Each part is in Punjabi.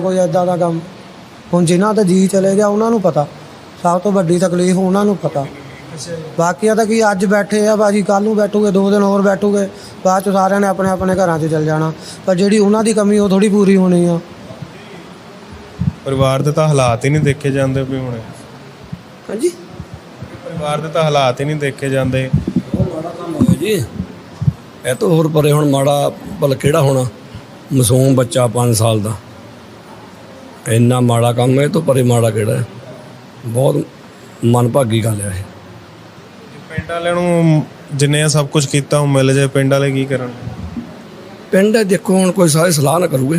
ਕੋਈ ਐਦਾਂ ਦਾ ਕੰਮ। ਹੁਣ ਜਿਨ੍ਹਾਂ ਦਾ ਜੀ ਚਲੇ ਗਿਆ ਉਹਨਾਂ ਨੂੰ ਪਤਾ। ਸਭ ਤੋਂ ਵੱਡੀ ਤਕਲੀਫ ਉਹਨਾਂ ਨੂੰ ਪਤਾ। ਬਾਕੀਆਂ ਤਾਂ ਕੀ ਅੱਜ ਬੈਠੇ ਆ ਬਾਜੀ ਕੱਲ ਨੂੰ ਬੈਠੂਗੇ ਦੋ ਦਿਨ ਹੋਰ ਬੈਠੂਗੇ ਬਾਅਦ ਚ ਸਾਰਿਆਂ ਨੇ ਆਪਣੇ ਆਪਣੇ ਘਰਾਂ 'ਚ ਚਲ ਜਾਣਾ। ਪਰ ਜਿਹੜੀ ਉਹਨਾਂ ਦੀ ਕਮੀ ਉਹ ਥੋੜੀ ਪੂਰੀ ਹੋਣੀ ਆ। ਪਰਿਵਾਰ ਦੇ ਤਾਂ ਹਾਲਾਤ ਹੀ ਨਹੀਂ ਦੇਖੇ ਜਾਂਦੇ ਵੀ ਹੁਣ। ਹਾਂਜੀ? ਪਰਿਵਾਰ ਦੇ ਤਾਂ ਹਾਲਾਤ ਹੀ ਨਹੀਂ ਦੇਖੇ ਜਾਂਦੇ। ਹੋਇਆ ਜੀ। ਇਹ ਤੋਂ ਹੋਰ ਪਰੇ ਹੁਣ ਮਾੜਾ ਭਲ ਕਿਹੜਾ ਹੋਣਾ? ਮਾਸੂਮ ਬੱਚਾ 5 ਸਾਲ ਦਾ। ਇੰਨਾ ਮਾੜਾ ਕੰਮ ਹੈ ਇਹ ਤੋਂ ਪਰੇ ਮਾੜਾ ਕਿਹੜਾ ਹੈ? ਬਹੁਤ ਮਨਭਾਗੀ ਗੱਲ ਹੈ ਇਹ। ਪਿੰਡ ਵਾਲਿਆਂ ਨੂੰ ਜਿੰਨੇ ਆ ਸਭ ਕੁਝ ਕੀਤਾ ਉਹ ਮਿਲ ਜਾਏ ਪਿੰਡ ਵਾਲੇ ਕੀ ਕਰਨ? ਪਿੰਡ ਹੈ ਦੇਖੋ ਹੁਣ ਕੋਈ ਸਾਰੇ ਸਲਾਹ ਨਾ ਕਰੂਗੇ।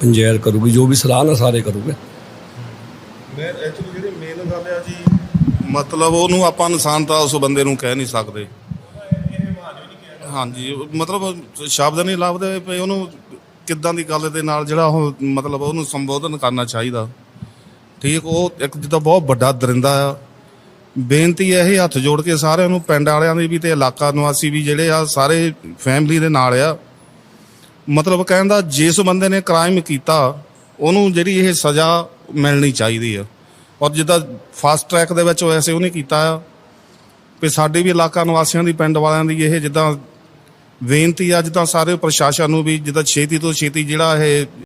ਪੰਚਾਇਤ ਕਰੂਗੀ ਜੋ ਵੀ ਸਲਾਹ ਨਾ ਸਾਰੇ ਕਰੂਗੇ। ਮੈਂ ਐਕਚੁਅਲੀ ਜਿਹੜੀ ਮੇਨ ਗੱਲ ਆ ਜੀ ਮਤਲਬ ਉਹਨੂੰ ਆਪਾਂ ਇਨਸਾਨ ਤਾਂ ਉਸ ਬੰਦੇ ਨੂੰ ਕਹਿ ਨਹੀਂ ਸਕਦੇ। ਹਾਂਜੀ ਮਤਲਬ ਸ਼ਬਦ ਨਹੀਂ ਲੱਭਦੇ ਪਏ ਉਹਨੂੰ ਕਿੱਦਾਂ ਦੀ ਗੱਲ ਦੇ ਨਾਲ ਜਿਹੜਾ ਉਹ ਮਤਲਬ ਉਹਨੂੰ ਸੰਬੋਧਨ ਕਰਨਾ ਚਾਹੀਦਾ। ਠੀਕ, ਉਹ ਇੱਕ ਜਿੱਦਾਂ ਬਹੁਤ ਵੱਡਾ ਦਰਿੰਦਾ ਆ। ਬੇਨਤੀ ਇਹ ਹੱਥ ਜੋੜ ਕੇ ਸਾਰਿਆਂ ਨੂੰ, ਪਿੰਡ ਵਾਲਿਆਂ ਦੀ ਵੀ ਤੇ ਇਲਾਕਾ ਨਿਵਾਸੀ ਵੀ ਜਿਹੜੇ ਆ, ਸਾਰੇ ਫੈਮਿਲੀ ਦੇ ਨਾਲ ਆ। ਮਤਲਬ ਕਹਿੰਦਾ, ਜਿਸ ਬੰਦੇ ਨੇ ਕ੍ਰਾਈਮ ਕੀਤਾ, ਉਹਨੂੰ ਜਿਹੜੀ ਇਹ ਸਜ਼ਾ ਮਿਲਣੀ ਚਾਹੀਦੀ ਆ। ਔਰ ਜਿੱਦਾਂ ਫਾਸਟ ਟਰੈਕ ਦੇ ਵਿੱਚ ਵੈਸੇ ਉਹਨੇ ਕੀਤਾ ਆ। ਵੀ ਸਾਡੇ ਵੀ ਇਲਾਕਾ ਨਿਵਾਸੀਆਂ ਦੀ, ਪਿੰਡ ਵਾਲਿਆਂ ਦੀ ਇਹ ਜਿੱਦਾਂ ਬੇਨਤੀ ਆ ਤਾਂ ਸਾਰੇ ਪ੍ਰਸ਼ਾਸਨ ਨੂੰ ਵੀ ਜਿੱਦਾਂ ਛੇਤੀ ਤੋਂ ਛੇਤੀ ਜਿਹੜਾ ਇਹ